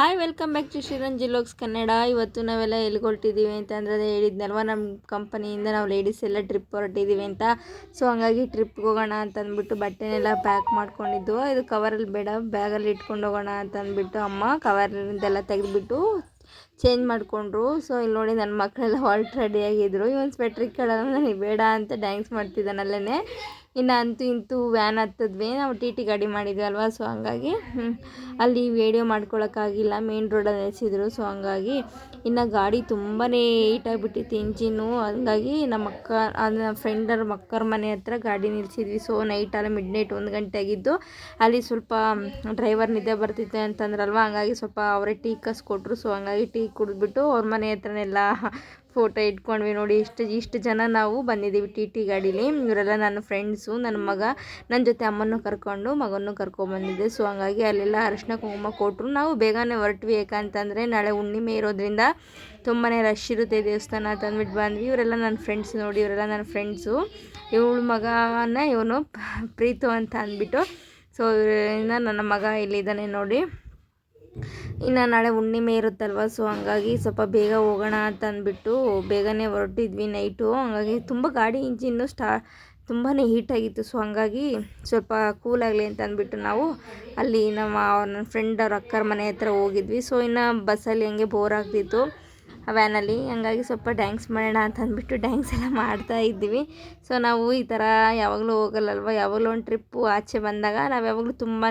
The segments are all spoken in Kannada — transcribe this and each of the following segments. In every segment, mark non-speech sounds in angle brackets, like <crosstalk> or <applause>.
Hi welcome back to Shreeranji lakhs Kannada ಇವತ್ತು ನಾವೆಲ್ಲ ಎಲ್ಲಿಗೆ ಹೊರಟಿದ್ದೀವಿ ಅಂತ ಅಂದರೆ ಹೇಳಿದ್ನಲ್ವ ನಮ್ಮ ಕಂಪನಿಯಿಂದ ನಾವು ಲೇಡೀಸ್ ಎಲ್ಲ ಟ್ರಿಪ್ ಹೊರಟಿದ್ದೀವಿ ಅಂತ. ಸೊ ಹಂಗಾಗಿ ಟ್ರಿಪ್ಗೆ ಹೋಗೋಣ ಅಂತ ಅಂದ್ಬಿಟ್ಟು ಬಟ್ಟೆನೆಲ್ಲ ಪ್ಯಾಕ್ ಮಾಡ್ಕೊಂಡಿದ್ದು. ಇದು ಕವರಲ್ಲಿ ಬೇಡ ಬ್ಯಾಗಲ್ಲಿ ಇಟ್ಕೊಂಡು ಹೋಗೋಣ ಅಂತ ಅಂದ್ಬಿಟ್ಟು ಅಮ್ಮ ಕವರಿಂದೆಲ್ಲ ತೆಗೆದುಬಿಟ್ಟು ಚೇಂಜ್ ಮಾಡಿಕೊಂಡ್ರು. ಸೊ ಇಲ್ಲಿ ನೋಡಿ ನನ್ನ ಮಕ್ಕಳೆಲ್ಲ ಹೊಲ್ಟ್ ರೆಡಿಯಾಗಿದ್ದರು ಇವನ್ ಸ್ವೆಟ್ರಿಗೆ ಕೇಳೋಣ, ನನಗೆ ಬೇಡ ಅಂತ ಡ್ಯಾನ್ಸ್ ಮಾಡ್ತಿದ್ದಾನಲ್ಲೇ ಇನ್ನು ಅಂತೂ ಇಂತೂ ವ್ಯಾನ್ ಹತ್ತಿದ್ವಿ, ನಾವು ಟಿ ಟಿ ಗಾಡಿ ಮಾಡಿದ್ವಿ ಅಲ್ವಾ? ಸೊ ಹಂಗಾಗಿ ಅಲ್ಲಿ ವೇಡಿಯೋ ಮಾಡ್ಕೊಳಕ್ಕಾಗಿಲ್ಲ ಮೇನ್ ರೋಡಲ್ಲಿ ನಿಲ್ಸಿದ್ರು. ಸೊ ಹಂಗಾಗಿ, ಇನ್ನು ಗಾಡಿ ತುಂಬಾ ಹೀಟಾಗಿಬಿಟ್ಟಿತ್ತು ಇಂಜಿನ್ನು. ಹಂಗಾಗಿ, ನಮ್ಮ ಅಕ್ಕ ನನ್ನ ಫ್ರೆಂಡರ ಮಕ್ಕರ ಮನೆ ಹತ್ರ ಗಾಡಿ ನಿಲ್ಸಿದ್ವಿ. ಸೊ ನೈಟಲ್ಲಿ ಮಿಡ್ ನೈಟ್ ಒಂದು ಗಂಟೆ ಆಗಿದ್ದು, ಅಲ್ಲಿ ಸ್ವಲ್ಪ ಡ್ರೈವರ್ ನಿದ್ದೆ ಬರ್ತಿತ್ತು ಅಂತಂದ್ರಲ್ವ? ಹಂಗಾಗಿ ಸ್ವಲ್ಪ ಅವರೇ ಟೀ ಕಸ್ ಕೊಟ್ಟರು ಸೊ ಹಂಗಾಗಿ ಟೀ ಕುಡಿದ್ಬಿಟ್ಟು ಅವ್ರ ಮನೆ ಹತ್ರನೆಲ್ಲ ಫೋಟೋ ಇಟ್ಕೊಂಡ್ವಿ ನೋಡಿ, ಇಷ್ಟು ಇಷ್ಟು ಜನ ನಾವು ಬಂದಿದ್ದೀವಿ ಟಿ ಟಿ ಗಾಡೀಲಿ. ಇವರೆಲ್ಲ ನನ್ನ ಫ್ರೆಂಡ್ಸು ನನ್ನ ಮಗ ನನ್ನ ಜೊತೆ ಅಮ್ಮನ್ನು ಕರ್ಕೊಂಡು ಮಗನೂ ಕರ್ಕೊಂಡ್ಬಂದಿದ್ದೆ ಸೊ ಹಂಗಾಗಿ ಅಲ್ಲೆಲ್ಲ ಅರಿಶಿನ ಕುಂಕುಮ ಕೊಟ್ಟರು ನಾವು ಬೇಗನೆ ಹೊರಟ್ವಿ ಯಾಕಂತಂದರೆ ನಾಳೆ ಹುಣ್ಣಿಮೆ ಇರೋದ್ರಿಂದ ತುಂಬಾ ರಶ್ ಇರುತ್ತೆ ದೇವಸ್ಥಾನ ತಂದ್ಬಿಟ್ಟು ಬಂದ್ವಿ. ಇವರೆಲ್ಲ ನನ್ನ ಫ್ರೆಂಡ್ಸ್ ನೋಡಿ, ಇವರೆಲ್ಲ ನನ್ನ ಫ್ರೆಂಡ್ಸು ಇವಳು ಮಗನ ಇವನು ಪ್ರೀತು ಅಂತ ಅಂದ್ಬಿಟ್ಟು ಸೊ ಇವರಿಂದ ನನ್ನ ಮಗ ಇಲ್ಲಿದ್ದಾನೆ ನೋಡಿ. ಇನ್ನು ನಾಳೆ ಹುಣ್ಣಿಮೆ ಇರುತ್ತಲ್ವ ಸೊ ಹಂಗಾಗಿ ಸ್ವಲ್ಪ ಬೇಗ ಹೋಗೋಣ ಅಂತ ಅಂದ್ಬಿಟ್ಟು ಬೇಗನೆ ಹೊರಟಿದ್ವಿ ನೈಟು ಹಂಗಾಗಿ ತುಂಬ ಗಾಡಿ ಇಂಜಿನ್ನು ಸ್ಟಾ ತುಂಬಾ ಹೀಟಾಗಿತ್ತು ಸೊ ಹಂಗಾಗಿ ಸ್ವಲ್ಪ ಕೂಲ್ ಆಗಲಿ ಅಂತ ಅಂದ್ಬಿಟ್ಟು ನಾವು ಅಲ್ಲಿ ನಮ್ಮ ನನ್ನ ಫ್ರೆಂಡ್ ಅವ್ರ ಅಕ್ಕರ ಮನೆ ಹತ್ರ ಹೋಗಿದ್ವಿ. ಸೊ ಇನ್ನು ಬಸ್ಸಲ್ಲಿ ಹಂಗೆ ಬೋರ್ ಆಗ್ತಿತ್ತು. ವ್ಯಾನಲ್ಲಿ. ಹಂಗಾಗಿ ಸ್ವಲ್ಪ ಡ್ಯಾನ್ಸ್ ಮಾಡೋಣ ಅಂತ ಅಂದ್ಬಿಟ್ಟು ಡ್ಯಾನ್ಸ್ ಎಲ್ಲ ಮಾಡ್ತಾ ಇದ್ದೀವಿ. ಸೊ ನಾವು ಈ ಥರ ಯಾವಾಗಲೂ ಹೋಗಲ್ಲಲ್ವ? ಯಾವಾಗಲೂ ಒಂದು ಟ್ರಿಪ್ಪು ಆಚೆ ಬಂದಾಗ ನಾವು ಯಾವಾಗಲೂ ತುಂಬಾ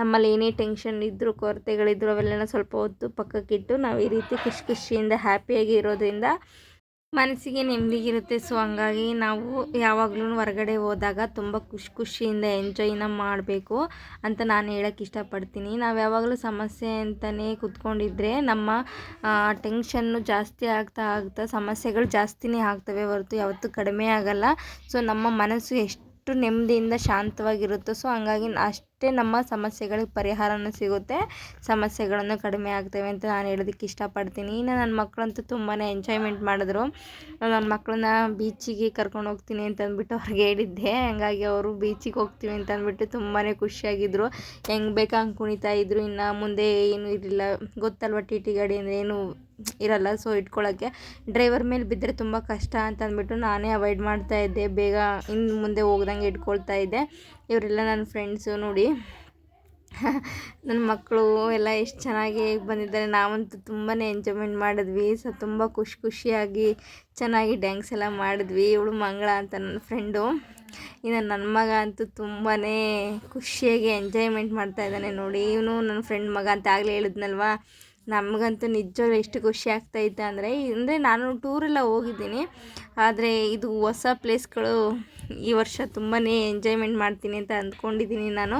ನಮ್ಮಲ್ಲಿ ಏನೇ ಟೆನ್ಷನ್ ಇದ್ದರೂ ಕೊರತೆಗಳಿದ್ರು ಅವೆಲ್ಲ ಸ್ವಲ್ಪ ಹೊತ್ತು ಪಕ್ಕಕ್ಕಿಟ್ಟು ನಾವು ಈ ರೀತಿ ಖುಷಿ ಖುಷಿಯಿಂದ, ಹ್ಯಾಪಿಯಾಗಿ ಇರೋದ್ರಿಂದ ಮನಸ್ಸಿಗೆ ನೆಮ್ಮದಿಗಿರುತ್ತೆ. ಸೊ ಹಂಗಾಗಿ ನಾವು ಯಾವಾಗಲೂ ಹೊರಗಡೆ ಹೋದಾಗ ತುಂಬ ಖುಷಿ ಖುಷಿಯಿಂದ ಎಂಜಾಯ್ನ ಮಾಡಬೇಕು ಅಂತ ನಾನು ಹೇಳೋಕ್ಕೆ ಇಷ್ಟಪಡ್ತೀನಿ. ನಾವು ಯಾವಾಗಲೂ ಸಮಸ್ಯೆ ಅಂತಲೇ ಕೂತ್ಕೊಂಡಿದ್ರೆ ನಮ್ಮ ಟೆನ್ಷನ್ನು ಜಾಸ್ತಿ ಆಗ್ತಾ ಆಗ್ತಾ ಸಮಸ್ಯೆಗಳು ಜಾಸ್ತಿನೇ ಆಗ್ತವೆ ಹೊರತು ಯಾವತ್ತೂ ಕಡಿಮೆ ಆಗಲ್ಲ. ಸೊ ನಮ್ಮ ಮನಸ್ಸು ಎಷ್ಟು ನೆಮ್ಮದಿಯಿಂದ ಶಾಂತವಾಗಿರುತ್ತೋ ಸೊ ಹಂಗಾಗಿ ಅಷ್ಟು ಅಷ್ಟೇ ನಮ್ಮ ಸಮಸ್ಯೆಗಳಿಗೆ ಪರಿಹಾರನೂ ಸಿಗುತ್ತೆ. ಸಮಸ್ಯೆಗಳನ್ನು ಕಡಿಮೆ ಆಗ್ತವೆ ಅಂತ ನಾನು ಹೇಳೋದಕ್ಕೆ ಇಷ್ಟಪಡ್ತೀನಿ. ಇನ್ನು ನನ್ನ ಮಕ್ಕಳಂತೂ ತುಂಬಾ ಎಂಜಾಯ್ಮೆಂಟ್ ಮಾಡಿದ್ರು. ನನ್ನ ಮಕ್ಕಳನ್ನ ಬೀಚಿಗೆ ಕರ್ಕೊಂಡು ಹೋಗ್ತೀನಿ ಅಂತ ಅಂದ್ಬಿಟ್ಟು ಅವ್ರಿಗೆ ಹೇಳಿದ್ದೆ. ಹಂಗಾಗಿ ಅವರು ಬೀಚಿಗೆ ಹೋಗ್ತೀವಿ ಅಂತ ಅಂದ್ಬಿಟ್ಟು ತುಂಬಾ ಖುಷಿಯಾಗಿದ್ದರು ಹೆಂಗೆ ಬೇಕು ಹಂಗೆ ಕುಣಿತಾ ಇದ್ರು. ಇನ್ನು ಮುಂದೆ ಏನೂ ಇರಲಿಲ್ಲ. ಗೊತ್ತಲ್ವ ಟಿ ಟಿ ಗಾಡಿ ಅಂದರೆ ಏನು ಇರಲ್ಲ. ಸೊ ಇಟ್ಕೊಳ್ಳೋಕ್ಕೆ ಡ್ರೈವರ್ ಮೇಲೆ ಬಿದ್ದರೆ ತುಂಬ ಕಷ್ಟ ಅಂತ ಅಂದ್ಬಿಟ್ಟು ನಾನೇ ಅವಾಯ್ಡ್ ಮಾಡ್ತಾ ಇದ್ದೆ. ಬೇಗ ಇನ್ನು ಮುಂದೆ ಹೋಗ್ದಂಗೆ ಇಟ್ಕೊಳ್ತಾ ಇದ್ದೆ. ಇವರೆಲ್ಲ ನನ್ನ ಫ್ರೆಂಡ್ಸು ನೋಡಿ. <laughs> ನನ್ನ ಮಕ್ಕಳು ಎಲ್ಲ ಎಷ್ಟು ಚೆನ್ನಾಗಿ ಬಂದಿದ್ದಾರೆ. ನಾವಂತೂ ತುಂಬಾ ಎಂಜಾಯ್ಮೆಂಟ್ ಮಾಡಿದ್ವಿ. ಸೊ ತುಂಬ ಖುಷಿ ಖುಷಿಯಾಗಿ ಚೆನ್ನಾಗಿ ಡ್ಯಾನ್ಸ್ ಎಲ್ಲ ಮಾಡಿದ್ವಿ. ಇವಳು ಮಂಗಳ ಅಂತ ನನ್ನ ಫ್ರೆಂಡು ಇನ್ನು ನನ್ನ ಮಗ ಅಂತೂ ತುಂಬಾ ಖುಷಿಯಾಗಿ ಎಂಜಾಯ್ಮೆಂಟ್ ಮಾಡ್ತಾ ಇದ್ದಾನೆ ನೋಡಿ. ಇವನು ನನ್ನ ಫ್ರೆಂಡ್ ಮಗ ಅಂತ ಆಗಲೇ ಹೇಳಿದ್ನಲ್ವ? ನಮಗಂತೂ ನಿಜವಾಗ್ಲೂ ಎಷ್ಟು ಖುಷಿ ಆಗ್ತಾಯಿತ್ತು ಅಂದರೆ ಅಂದರೆ ನಾನು ಟೂರೆಲ್ಲ ಹೋಗಿದ್ದೀನಿ. ಆದರೆ ಇದು ಹೊಸ ಪ್ಲೇಸ್ಗಳು ಈ ವರ್ಷ ತುಂಬಾ ಎಂಜಾಯ್ಮೆಂಟ್ ಮಾಡ್ತೀನಿ ಅಂತ ಅಂದ್ಕೊಂಡಿದ್ದೀನಿ ನಾನು.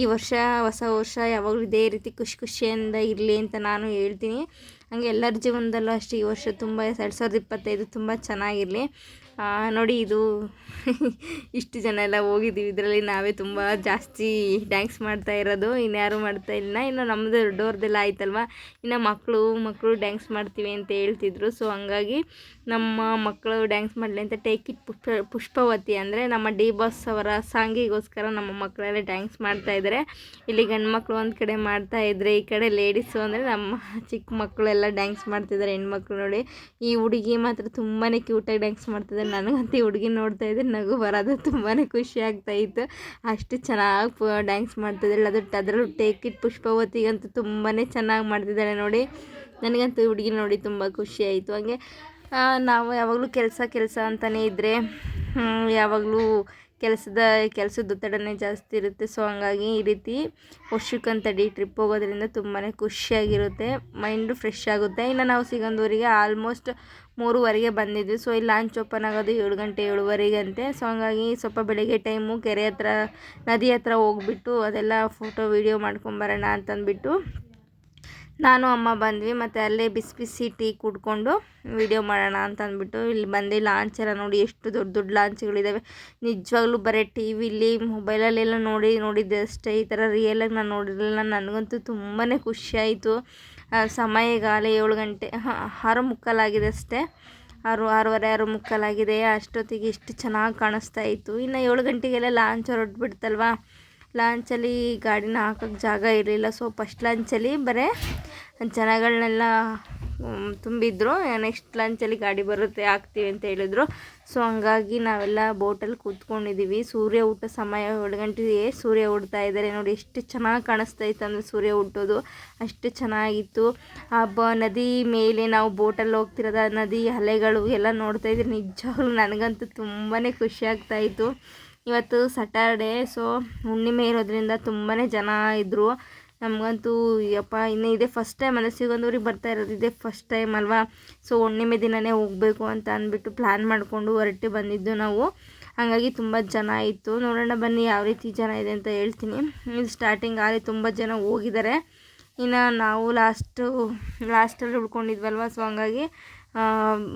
ಈ ವರ್ಷ ಹೊಸ ವರ್ಷ ಯಾವಾಗಲೂ ಇದೇ ರೀತಿ ಖುಷಿ ಖುಷಿಯಿಂದ ಇರಲಿ ಅಂತ ನಾನು ಹೇಳ್ತೀನಿ. ಹಂಗೆ ಎಲ್ಲರ ಜೀವನದಲ್ಲೂ ಅಷ್ಟೇ ಈ ವರ್ಷ ತುಂಬ ಎರಡು ಸಾವಿರದ ಇಪ್ಪತ್ತೈದು ತುಂಬ ಚೆನ್ನಾಗಿರಲಿ. ನೋಡಿ ಇದು <laughs> ಇಷ್ಟು ಜನ ಎಲ್ಲ ಹೋಗಿದ್ದೀವಿ. ಇದರಲ್ಲಿ ನಾವೇ ತುಂಬ ಜಾಸ್ತಿ ಡ್ಯಾನ್ಸ್ ಮಾಡ್ತಾ ಇರೋದು. ಇನ್ಯಾರು ಮಾಡ್ತಾ ಇಲ್ಲ ಇನ್ನು ನಮ್ಮದು ದೊಡ್ಡವ್ರದ್ದೆಲ್ಲ ಆಯ್ತಲ್ವ? ಇನ್ನು ಮಕ್ಕಳು ಮಕ್ಕಳು ಡ್ಯಾನ್ಸ್ ಮಾಡ್ತೀವಿ ಅಂತ ಹೇಳ್ತಿದ್ರು. ಸೊ ಹಂಗಾಗಿ ನಮ್ಮ ಮಕ್ಕಳು ಡ್ಯಾನ್ಸ್ ಮಾಡಲಿ ಅಂತ ಟೇಕ್ ಇಟ್ ಪುಷ್ಪ, ಪುಷ್ಪವತಿ ಅಂದರೆ ನಮ್ಮ ಡಿ ಬಾಸ್ ಅವರ ಸಾಂಗಿಗೋಸ್ಕರ ನಮ್ಮ ಮಕ್ಕಳೆಲ್ಲ ಡ್ಯಾನ್ಸ್ ಮಾಡ್ತಾಯಿದ್ದಾರೆ ಇಲ್ಲಿ ಗಂಡು ಮಕ್ಕಳು ಒಂದು ಕಡೆ ಮಾಡ್ತಾ ಇದ್ದರೆ ಈ ಕಡೆ ಲೇಡೀಸು ಅಂದರೆ ನಮ್ಮ ಚಿಕ್ಕ ಮಕ್ಕಳೆಲ್ಲ ಡ್ಯಾನ್ಸ್ ಮಾಡ್ತಿದ್ದಾರೆ ಹೆಣ್ಮಕ್ಳು ನೋಡಿ. ಈ ಹುಡುಗಿ ಮಾತ್ರ ತುಂಬಾ ಕ್ಯೂಟಾಗಿ ಡ್ಯಾನ್ಸ್ ಮಾಡ್ತಿದ್ದಾರೆ ನನಗಂತೂ ಈ ಹುಡುಗಿ ನೋಡ್ತಾ ಇದ್ದರೆ ನಗು ಬರೋದು ತುಂಬಾ ಖುಷಿ ಆಗ್ತಾಯಿತ್ತು ಅಷ್ಟು ಚೆನ್ನಾಗಿ ಡ್ಯಾನ್ಸ್ ಮಾಡ್ತಿದ್ದಾಳೆ ಅದು ಅದರಲ್ಲೂ ಟೇಕ್ ಇಟ್ ಪುಷ್ಪವತಿಗಂತೂ ತುಂಬಾ ಚೆನ್ನಾಗಿ ಮಾಡ್ತಿದ್ದಾಳೆ ನೋಡಿ. ನನಗಂತೂ ಹುಡುಗಿ ನೋಡಿ ತುಂಬ ಖುಷಿ ಆಯಿತು. ಹಂಗೆ ನಾವು ಯಾವಾಗಲೂ ಕೆಲಸ ಕೆಲಸ ಅಂತಲೇ ಇದ್ದರೆ ಯಾವಾಗಲೂ ಕೆಲಸದ ಕೆಲಸದ ಒತ್ತಡನೇ ಜಾಸ್ತಿ ಇರುತ್ತೆ. ಸೊ ಹಂಗಾಗಿ ಈ ರೀತಿ ವರ್ಷಕ್ಕಂತಡಿ ಟ್ರಿಪ್ ಹೋಗೋದ್ರಿಂದ ತುಂಬಾ ಖುಷಿಯಾಗಿರುತ್ತೆ ಮೈಂಡು ಫ್ರೆಶ್ ಆಗುತ್ತೆ. ಇನ್ನು ನಾವು ಸಿಗಂದೂರಿಗೆ ಆಲ್ಮೋಸ್ಟ್ ಮೂರುವರೆಗೆ ಬಂದಿದ್ವಿ. ಸೊ ಇಲ್ಲಿ ಲಾಂಚ್ ಓಪನ್ ಆಗೋದು ಏಳು ಗಂಟೆ ಏಳುವರೆಗೆ ಅಂತೆ ಸೊ ಹಂಗಾಗಿ ಸ್ವಲ್ಪ ಬೆಳಗ್ಗೆ ಟೈಮು ಕೆರೆ ಹತ್ರ, ನದಿ ಹತ್ರ ಹೋಗ್ಬಿಟ್ಟು ಅದೆಲ್ಲ ಫೋಟೋ ವೀಡಿಯೋ ಮಾಡ್ಕೊಂಬರೋಣ ಅಂತಂದ್ಬಿಟ್ಟು ನಾನು, ಅಮ್ಮ ಬಂದ್ವಿ. ಮತ್ತು ಅಲ್ಲೇ ಬಿಸಿ ಬಿಸಿ ಟೀ ಕುಡ್ಕೊಂಡು ವೀಡಿಯೋ ಮಾಡೋಣ ಅಂತ ಅಂದ್ಬಿಟ್ಟು ಇಲ್ಲಿ ಬಂದು. ಲಾಂಚ್ ಎಲ್ಲ ನೋಡಿ ಎಷ್ಟು ದೊಡ್ಡ ದೊಡ್ಡ ಲಾಂಚ್ಗಳಿದ್ದಾವೆ ನಿಜವಾಗ್ಲೂ ಬರೀ ಟಿ ವಿಲಿ ಮೊಬೈಲಲ್ಲೆಲ್ಲ ನೋಡಿ ನೋಡಿದ್ದೆ ಅಷ್ಟೇ. ಈ ಥರ ರಿಯಲಾಗಿ ನಾನು ನೋಡಿರಲಿಲ್ಲ. ನನಗಂತೂ ತುಂಬಾ ಖುಷಿಯಾಯಿತು ಸಮಯ ಸಮಯಗಾಲ ಏಳು ಗಂಟೆ ಆರು ಮುಕ್ಕಾಲಾಗಿದೆ ಅಷ್ಟೇ. ಆರು, ಆರೂವರೆ, ಆರು ಮುಕ್ಕಾಲಾಗಿದೆ. ಅಷ್ಟೊತ್ತಿಗೆ ಇಷ್ಟು ಚೆನ್ನಾಗಿ ಕಾಣಿಸ್ತಾ ಇತ್ತು. ಇನ್ನು ಏಳು ಗಂಟೆಗೆಲ್ಲ ಲಾಂಚ್ ಹೊರಟ್ಬಿಡ್ತಲ್ವಾ? ಲಾಂಚಲ್ಲಿ ಗಾಡಿನ ಹಾಕೋಕ್ಕೆ ಜಾಗ ಇರಲಿಲ್ಲ. ಸೊ ಫಸ್ಟ್ ಲಾಂಚಲ್ಲಿ ಬರೀ ಜನಗಳನ್ನೆಲ್ಲ ತುಂಬಿದ್ರು. ನೆಕ್ಸ್ಟ್ ಲಾಂಚಲ್ಲಿ ಗಾಡಿ ಬರುತ್ತೆ, ಹಾಕ್ತೀವಿ ಅಂತ ಹೇಳಿದ್ರು. ಸೊ ಹಂಗಾಗಿ ನಾವೆಲ್ಲ ಬೋಟಲ್ಲಿ ಕೂತ್ಕೊಂಡಿದ್ದೀವಿ ಸೂರ್ಯ ಊಟ ಸಮಯ ಏಳು ಗಂಟೆ ಸೂರ್ಯ ಹುಡ್ತಾ ಇದ್ದಾರೆ. ನೋಡಿ, ಎಷ್ಟು ಚೆನ್ನಾಗಿ ಕಾಣಿಸ್ತಾ ಇತ್ತು ಅಂದರೆ ಸೂರ್ಯ ಹುಟ್ಟೋದು ಅಷ್ಟು ಚೆನ್ನಾಗಿತ್ತು. ಆ ನದಿ ಮೇಲೆ ನಾವು ಬೋಟಲ್ಲಿ ಹೋಗ್ತಿರೋದು ನದಿ ಅಲೆಗಳು ಎಲ್ಲ ನೋಡ್ತಾ ಇದ್ರೆ ನಿಜವಾಗ್ಲೂ ನನಗಂತೂ ತುಂಬಾ ಖುಷಿ ಆಗ್ತಾ ಇತ್ತು. ಇವತ್ತು ಸಟರ್ಡೇ ಸೊ ಹುಣ್ಣಿಮೆ ಇರೋದ್ರಿಂದ ತುಂಬಾ ಜನ ಇದ್ದರು ನಮಗಂತೂ, ಯಪ್ಪ, ಇನ್ನು ಇದೇ ಫಸ್ಟ್ ಟೈಮ್ ಅಂದರೆ ಸಿಗಂದೂರಿಗೆ ಬರ್ತಾ ಇರೋದು ಇದೇ ಫಸ್ಟ್ ಟೈಮ್ ಅಲ್ವಾ? ಸೊ ಹುಣ್ಣಿಮೆ ದಿನವೇ ಹೋಗಬೇಕು ಅಂತ ಅಂದ್ಬಿಟ್ಟು ಪ್ಲ್ಯಾನ್ ಮಾಡಿಕೊಂಡು ಹೊರಟು ಬಂದಿದ್ದು ನಾವು. ಹಾಗಾಗಿ ತುಂಬ ಜನ ಇತ್ತು. ನೋಡೋಣ ಬನ್ನಿ ಯಾವ ರೀತಿ ಜನ ಇದೆ ಅಂತ ಹೇಳ್ತೀನಿ. ಇದು ಸ್ಟಾರ್ಟಿಂಗ್ ಆಗಲಿ ತುಂಬ ಜನ ಹೋಗಿದ್ದಾರೆ. ಇನ್ನು ನಾವು ಲಾಸ್ಟು ಲಾಸ್ಟಲ್ಲಿ ಉಳ್ಕೊಂಡಿದ್ವಲ್ವ? ಸೊ ಹಂಗಾಗಿ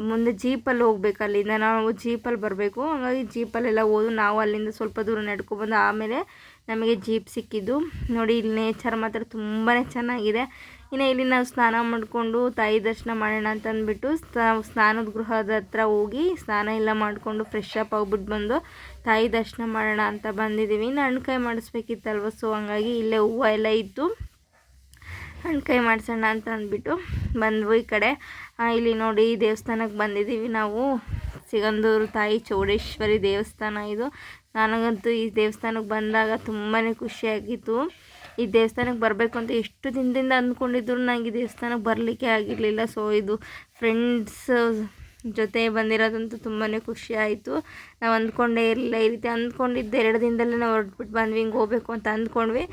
ಮುಂದೆ ಜೀಪಲ್ಲಿ ಹೋಗ್ಬೇಕು ಅಲ್ಲಿಂದ. ನಾವು ಜೀಪಲ್ಲಿ ಬರಬೇಕು. ಹಾಗಾಗಿ ಜೀಪಲ್ಲೆಲ್ಲ ಹೋದು ನಾವು ಅಲ್ಲಿಂದ ಸ್ವಲ್ಪ ದೂರ ನಡ್ಕೊಬಂದು ಆಮೇಲೆ ನಮಗೆ ಜೀಪ್ ಸಿಕ್ಕಿದ್ದು. ನೋಡಿ, ಇಲ್ಲಿ ನೇಚರ್ ಮಾತ್ರ ತುಂಬಾ ಚೆನ್ನಾಗಿದೆ. ಇನ್ನು ಇಲ್ಲಿ ನಾವು ಸ್ನಾನ ಮಾಡಿಕೊಂಡು ತಾಯಿ ದರ್ಶನ ಮಾಡೋಣ ಅಂತ ಅಂದ್ಬಿಟ್ಟು ಸ್ನ- ಸ್ನಾನದ ಗೃಹದ ಹತ್ರ ಹೋಗಿ ಸ್ನಾನ ಎಲ್ಲ ಮಾಡಿಕೊಂಡು ಫ್ರೆಶ್ ಅಪ್ ಆಗ್ಬಿಟ್ಟು ಬಂದು ತಾಯಿ ದರ್ಶನ ಮಾಡೋಣ ಅಂತ ಬಂದಿದ್ದೀವಿ. ಇನ್ನು ಕೈ ಮಾಡಿಸ್ಬೇಕಿತ್ತಲ್ವ ಸೊ ಹಂಗಾಗಿ ಇಲ್ಲೇ ಹೂವು ಎಲ್ಲ ಇತ್ತು. ಹಣ್ಕಾಯಿ ಮಾಡಿಸೋಣ ಅಂತ ಅಂದ್ಬಿಟ್ಟು ಬಂದ್ವು ಈ ಕಡೆ. ಇಲ್ಲಿ ನೋಡಿ ದೇವಸ್ಥಾನಕ್ಕೆ ಬಂದಿದ್ದೀವಿ ನಾವು. ಸಿಗಂದೂರು ತಾಯಿ ಚೌಡೇಶ್ವರಿ ದೇವಸ್ಥಾನ ಇದು. ನನಗಂತೂ ಈ ದೇವಸ್ಥಾನಕ್ಕೆ ಬಂದಾಗ ತುಂಬಾ ಖುಷಿಯಾಗಿತ್ತು. ಈ ದೇವಸ್ಥಾನಕ್ಕೆ ಬರಬೇಕು ಅಂತ ಎಷ್ಟು ದಿನದಿಂದ ಅಂದ್ಕೊಂಡಿದ್ರು ನನಗೆ ಈ ದೇವಸ್ಥಾನಕ್ಕೆ ಬರಲಿಕ್ಕೆ ಆಗಿರಲಿಲ್ಲ. ಸೊ ಇದು ಫ್ರೆಂಡ್ಸ್ ಜೊತೆ ಬಂದಿರೋದಂತೂ ತುಂಬಾ ಖುಷಿ ಆಯಿತು. ನಾವು ಅಂದ್ಕೊಂಡೇ ಇರಲಿಲ್ಲ ಈ ರೀತಿ. ಅಂದ್ಕೊಂಡಿದ್ದು ಎರಡು ದಿನದಲ್ಲೇ ನಾವು ಹೊರಟ್ಬಿಟ್ಟು ಬಂದ್ವಿ, ಹಿಂಗೆ ಹೋಗ್ಬೇಕು ಅಂತ ಅಂದ್ಕೊಂಡ್ವಿ.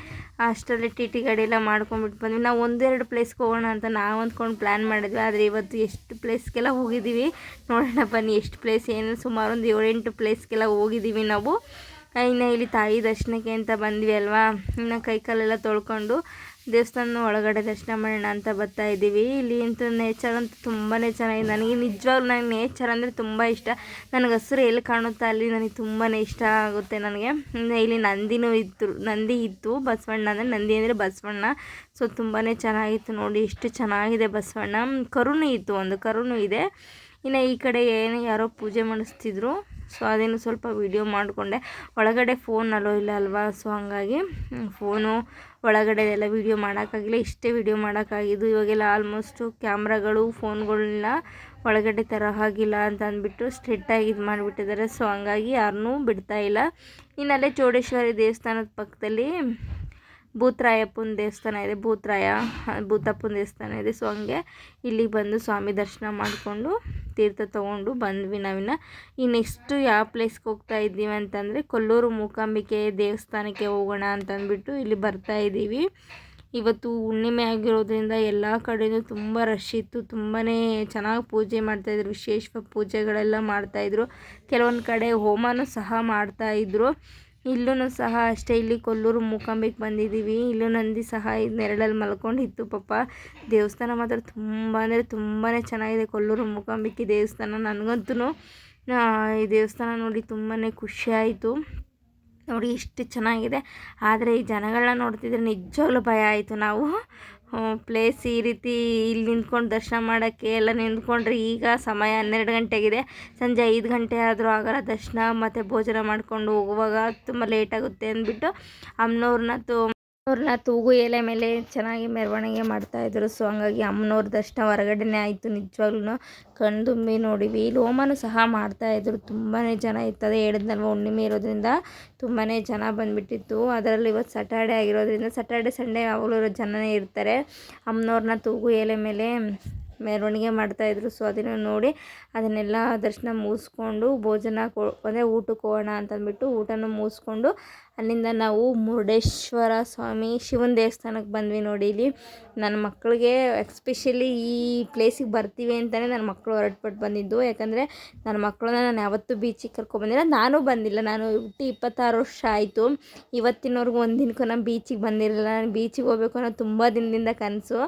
ಅಷ್ಟರಲ್ಲಿ ಟಿ ಟಿ ಗಾಡಿ ಎಲ್ಲ ಮಾಡ್ಕೊಂಡ್ಬಿಟ್ಟು ಬಂದ್ವಿ. ನಾವು ಒಂದೆರಡು ಪ್ಲೇಸ್ಗೆ ಹೋಗೋಣ ಅಂತ ನಾವು ಅಂದ್ಕೊಂಡು ಪ್ಲ್ಯಾನ್ ಮಾಡಿದ್ವಿ. ಆದರೆ ಇವತ್ತು ಎಷ್ಟು ಪ್ಲೇಸ್ಗೆಲ್ಲ ಹೋಗಿದ್ದೀವಿ? ನೋಡೋಣ ಬನ್ನಿ ಎಷ್ಟು ಪ್ಲೇಸ್ ಏನು ಸುಮಾರು ಒಂದು ಏಳೆಂಟು ಪ್ಲೇಸ್ಗೆಲ್ಲ ಹೋಗಿದ್ದೀವಿ ನಾವು. ಇನ್ನು ಇಲ್ಲಿ ತಾಯಿ ದರ್ಶನಕ್ಕೆ ಅಂತ ಬಂದ್ವಿ ಅಲ್ವಾ? ಇನ್ನು ಕೈ ಕಾಲೆಲ್ಲ ತೊಳ್ಕೊಂಡು. ದೇವಸ್ಥಾನ ಒಳಗಡೆ ದರ್ಶನ ಮಾಡೋಣ ಅಂತ ಬರ್ತಾ ಇದ್ದೀವಿ. ಇಲ್ಲಿ ಅಂತೂ ನೇಚರ್ ಅಂತೂ ತುಂಬಾ ಚೆನ್ನಾಗಿದೆ. ನನಗೆ ನಿಜವಾಗ್ಲೂ ನನಗೆ ನೇಚರ್ ಅಂದರೆ ತುಂಬ ಇಷ್ಟ. ನನಗೆ ಹಸಿರು ಎಲ್ಲಿ ಕಾಣುತ್ತೋ ಅಲ್ಲಿ ನನಗೆ ತುಂಬಾ ಇಷ್ಟ ಆಗುತ್ತೆ ನನಗೆ. ಇಲ್ಲಿ ನಂದಿನೂ ಇತ್ತು, ನಂದಿ ಇತ್ತು, ಬಸವಣ್ಣ ಅಂದರೆ ನಂದಿ ಅಂದರೆ ಬಸವಣ್ಣ. ಸೊ ತುಂಬಾ ಚೆನ್ನಾಗಿತ್ತು ನೋಡಿ, ಎಷ್ಟು ಚೆನ್ನಾಗಿದೆ ಬಸವಣ್ಣ. ಕರುನು ಇತ್ತು ಒಂದು ಕರುನು ಇದೆ. ಇನ್ನು ಈ ಕಡೆ ಏನು ಯಾರೋ ಪೂಜೆ ಮಾಡಿಸ್ತಿದ್ರು. ಸೊ ಅದೇನು ಸ್ವಲ್ಪ ವೀಡಿಯೋ ಮಾಡಿಕೊಂಡೆ. ಒಳಗಡೆ ಫೋನ್ ಅಲೋ ಇಲ್ಲ ಅಲ್ವಾ? ಸೊ ಹಂಗಾಗಿ ಫೋನು ಒಳಗಡೆ ಎಲ್ಲ ವೀಡಿಯೋ ಮಾಡೋಕ್ಕಾಗಿಲ್ಲ. ಇಷ್ಟೇ ವೀಡಿಯೋ ಮಾಡೋಕ್ಕಾಗಿದ್ದು. ಇವಾಗೆಲ್ಲ ಆಲ್ಮೋಸ್ಟು ಕ್ಯಾಮ್ರಾಗಳು ಫೋನ್ಗಳನ್ನ ಒಳಗಡೆ ತರೋ ಹಾಗಿಲ್ಲ ಅಂತ ಅಂದ್ಬಿಟ್ಟು ಸ್ಟ್ರಿಕ್ಟಾಗಿ ಇದು ಮಾಡಿಬಿಟ್ಟಿದ್ದಾರೆ. ಸೊ ಹಂಗಾಗಿ ಯಾರನ್ನೂ ಬಿಡ್ತಾ ಇಲ್ಲ. ಇನ್ನಲ್ಲೇ ಚೌಡೇಶ್ವರಿ ದೇವಸ್ಥಾನದ ಪಕ್ಕದಲ್ಲಿ ಭೂತರಾಯಪ್ಪನ ದೇವಸ್ಥಾನ ಇದೆ. ಭೂತ್ರಾಯ, ಭೂತಪ್ಪನ ದೇವಸ್ಥಾನ ಇದೆ. ಸೊ ಹಂಗೆ ಇಲ್ಲಿಗೆ ಬಂದು ಸ್ವಾಮಿ ದರ್ಶನ ಮಾಡಿಕೊಂಡು ತೀರ್ಥ ತೊಗೊಂಡು ಬಂದ್ವಿ ನಾವಿನ್ನು. ಈ ನೆಕ್ಸ್ಟು ಯಾವ ಪ್ಲೇಸ್ಗೆ ಹೋಗ್ತಾ ಇದ್ದೀವಿ ಅಂತಂದರೆ ಕೊಲ್ಲೂರು ಮೂಕಾಂಬಿಕೆ ದೇವಸ್ಥಾನಕ್ಕೆ ಹೋಗೋಣ ಅಂತಂದ್ಬಿಟ್ಟು ಇಲ್ಲಿ ಬರ್ತಾ ಇದ್ದೀವಿ. ಇವತ್ತು ಹುಣ್ಣಿಮೆ ಆಗಿರೋದ್ರಿಂದ ಎಲ್ಲ ಕಡೆಯೂ ತುಂಬ ರಶ್ ಇತ್ತು. ತುಂಬಾ ಚೆನ್ನಾಗಿ ಪೂಜೆ ಮಾಡ್ತಾಯಿದ್ರು ವಿಶೇಷ ಪೂಜೆಗಳೆಲ್ಲ ಮಾಡ್ತಾಯಿದ್ರು ಕೆಲವೊಂದು ಕಡೆ ಹೋಮನೂ ಸಹ ಮಾಡ್ತಾಯಿದ್ರು ಇಲ್ಲೂ ಸಹ ಅಷ್ಟೇ, ಇಲ್ಲಿ ಕೊಲ್ಲೂರು ಮೂಕಾಂಬಿಗೆ ಬಂದಿದ್ದೀವಿ. ಇಲ್ಲೂ ನಂದಿ ಸಹ ಇದು ನೆರಳಲ್ಲಿ ಮಲ್ಕೊಂಡಿತ್ತು ಪಾಪ. ದೇವಸ್ಥಾನ ಮಾತ್ರ ತುಂಬ, ಅಂದರೆ ತುಂಬಾ ಚೆನ್ನಾಗಿದೆ ಕೊಲ್ಲೂರು ಮೂಕಾಂಬಿಕೆ ದೇವಸ್ಥಾನ. ನನಗಂತೂ ಈ ದೇವಸ್ಥಾನ ನೋಡಿ ತುಂಬಾ ಖುಷಿ ಆಯಿತು. ನೋಡಿ ಇಷ್ಟು ಚೆನ್ನಾಗಿದೆ. ಆದರೆ ಈ ಜನಗಳನ್ನ ನೋಡ್ತಿದ್ರೆ ನಿಜವಾಗ್ಲೂ ಭಯ ಆಯಿತು ನಾವು. ಪ್ಲೇಸ್ ಈ ರೀತಿ ಇಲ್ಲಿ ನಿಂತ್ಕೊಂಡು ದರ್ಶನ ಮಾಡೋಕ್ಕೆ ಎಲ್ಲ ನಿಂತ್ಕೊಂಡ್ರೆ ಈಗ ಸಮಯ ಹನ್ನೆರಡು ಗಂಟೆಗಿದೆ. ಸಂಜೆ ಐದು ಗಂಟೆ ಆದರೂ ಆಗಲ್ಲ, ದರ್ಶನ ಮತ್ತು ಭೋಜನ ಮಾಡ್ಕೊಂಡು ಹೋಗುವಾಗ ತುಂಬ ಲೇಟಾಗುತ್ತೆ ಅಂದ್ಬಿಟ್ಟು ಅಮ್ಮನವ್ರನ್ನ ತು ಅವ್ರನ್ನ ತೂಗು ಎಲೆ ಮೇಲೆ ಚೆನ್ನಾಗಿ ಮೆರವಣಿಗೆ ಮಾಡ್ತಾಯಿದ್ರು ಸೊ ಹಂಗಾಗಿ ಅಮ್ಮನವ್ರ ದರ್ಶನ ಹೊರಗಡೆನೇ ಆಯಿತು ನಿಜವಾಗ್ಲೂ ಕಣ್ತುಂಬಿ ನೋಡಿವಿ. ಹೋಮನೂ ಸಹ ಮಾಡ್ತಾಯಿದ್ರು ತುಂಬಾ ಜನ ಇರ್ತದೆ. ಹೇಳಿದ್ನಲ್ವ ಹುಣ್ಣಿಮೆ ಇರೋದ್ರಿಂದ ತುಂಬಾ ಜನ ಬಂದುಬಿಟ್ಟಿತ್ತು. ಅದರಲ್ಲಿ ಇವತ್ತು ಸಟರ್ಡೆ ಆಗಿರೋದ್ರಿಂದ ಸಟರ್ಡೆ ಸಂಡೇ ಯಾವಾಗಲೂ ಜನನೇ ಇರ್ತಾರೆ. ಅಮ್ಮನವ್ರನ್ನ ತೂಗು ಎಲೆ ಮೇಲೆ ಮೆರವಣಿಗೆ ಮಾಡ್ತಾಯಿದ್ರು ಸೊ, ಅದನ್ನು ನೋಡಿ ಅದನ್ನೆಲ್ಲ ದರ್ಶನ ಮುಗಿಸ್ಕೊಂಡು ಭೋಜನ ಕೊ, ಅಂದರೆ ಊಟಕ್ಕೆ ಹೋಗೋಣ ಅಂತಂದ್ಬಿಟ್ಟು ಊಟನೂ ಮುಗಿಸ್ಕೊಂಡು ಅಲ್ಲಿಂದ ನಾವು ಮುರುಡೇಶ್ವರ ಸ್ವಾಮಿ ಶಿವನ ದೇವಸ್ಥಾನಕ್ಕೆ ಬಂದ್ವಿ ನೋಡಿ ಇಲ್ಲಿ. ನನ್ನ ಮಕ್ಕಳಿಗೆ ಎಕ್ಸ್ಪೆಷಲಿ ಈ ಪ್ಲೇಸಿಗೆ ಬರ್ತೀವಿ ಅಂತಲೇ ನನ್ನ ಮಕ್ಕಳು ಹೊರಟ್ಬಿಟ್ಟು ಬಂದಿದ್ದು. ಯಾಕಂದರೆ ನನ್ನ ಮಕ್ಕಳನ್ನ ನಾನು ಯಾವತ್ತೂ ಬೀಚಿಗೆ ಕರ್ಕೊಬಂದಿಲ್ಲ ನಾನು ಬಂದಿಲ್ಲ. ನಾನು ಹುಟ್ಟಿ ಇಪ್ಪತ್ತಾರು ವರ್ಷ ಆಯಿತು. ಇವತ್ತಿನವರೆಗೂ ಒಂದು ದಿನಕ್ಕೂ ನಾನು ಬೀಚಿಗೆ ಬಂದಿರಲಿಲ್ಲ. ನಾನು ಬೀಚಿಗೆ ಹೋಗ್ಬೇಕು ಅನ್ನೋ ತುಂಬ ದಿನದಿಂದ ಕನಸು.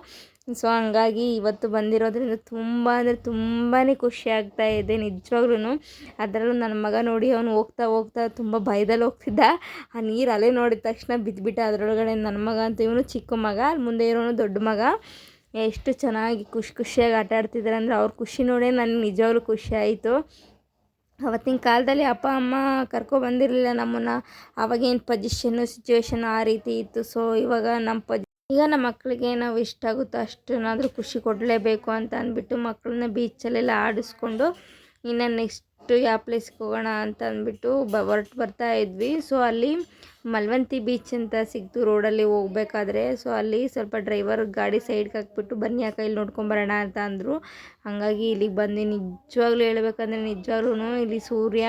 ಸೊ ಹಂಗಾಗಿ ಇವತ್ತು ಬಂದಿರೋದ್ರಿಂದ ತುಂಬ ಅಂದರೆ ತುಂಬಾ ಖುಷಿ ಆಗ್ತಾ ಇದೆ ನಿಜವಾಗ್ಲೂ ಅದರಲ್ಲೂ ನನ್ನ ಮಗ ನೋಡಿ ಅವನು ಹೋಗ್ತಾ ಹೋಗ್ತಾ ತುಂಬ ಭಯದಲ್ಲಿ ಹೋಗ್ತಿದ್ದ. ಆ ನೀರು ಅಲೆ ನೋಡಿದ ತಕ್ಷಣ ಬಿದ್ದುಬಿಟ್ಟ ಅದರೊಳಗಡೆ ನನ್ನ ಮಗ ಅಂತ ಇವನು ಚಿಕ್ಕ ಮಗ, ಅಲ್ಲಿ ಮುಂದೆ ಇರೋನು ದೊಡ್ಡ ಮಗ. ಎಷ್ಟು ಚೆನ್ನಾಗಿ ಖುಷಿ ಖುಷಿಯಾಗಿ ಆಟ ಆಡ್ತಿದ್ದಾರೆ ಅಂದರೆ ಅವ್ರ ಖುಷಿ ನೋಡೇ ನನಗೆ ನಿಜವಾಗ್ಲೂ ಖುಷಿ ಆಯಿತು. ಅವತ್ತಿನ ಕಾಲದಲ್ಲಿ ಅಪ್ಪ, ಅಮ್ಮ ಕರ್ಕೊ ಬಂದಿರಲಿಲ್ಲ ನಮ್ಮನ್ನು. ಅವಾಗೇನು ಪೊಸಿಷನ್ನು ಸಿಚುವೇಶನ್ ಆ ರೀತಿ ಇತ್ತು. ಸೊ ಇವಾಗ ನಮ್ಮ ಪೊಜಿ ಈಗ ನಮ್ಮ ಮಕ್ಕಳಿಗೆ ನಾವು ಎಷ್ಟಾಗುತ್ತೋ ಅಷ್ಟನ್ನಾದರೂ ಖುಷಿ ಕೊಡಲೇಬೇಕು ಅಂತ ಅಂದ್ಬಿಟ್ಟು ಮಕ್ಕಳನ್ನ ಬೀಚಲ್ಲೆಲ್ಲ ಆಡಿಸ್ಕೊಂಡು, ಇನ್ನು ನೆಕ್ಸ್ಟು ಯಾವ ಪ್ಲೇಸ್ಗೆ ಹೋಗೋಣ ಅಂತ ಅಂದ್ಬಿಟ್ಟು ಬ, ಹೊರಟು ಬರ್ತಾ ಇದ್ವಿ. ಸೊ ಅಲ್ಲಿ ಮಲ್ವಂತಿ ಬೀಚ್ ಅಂತ ಸಿಗ್ತು ರೋಡಲ್ಲಿ ಹೋಗ್ಬೇಕಾದ್ರೆ. ಸೊ ಅಲ್ಲಿ ಸ್ವಲ್ಪ ಡ್ರೈವರ್ ಗಾಡಿ ಸೈಡ್ಗೆ ಹಾಕ್ಬಿಟ್ಟು, ಬನ್ನಿ ಆ ಇಲ್ಲಿ ನೋಡ್ಕೊಂಬರೋಣ ಅಂತ ಅಂದರು. ಹಾಗಾಗಿ ಇಲ್ಲಿಗೆ ಬಂದು ನಿಜವಾಗ್ಲೂ ಹೇಳ್ಬೇಕಂದ್ರೆ ನಿಜವಾಗ್ಲೂ ಇಲ್ಲಿ ಸೂರ್ಯ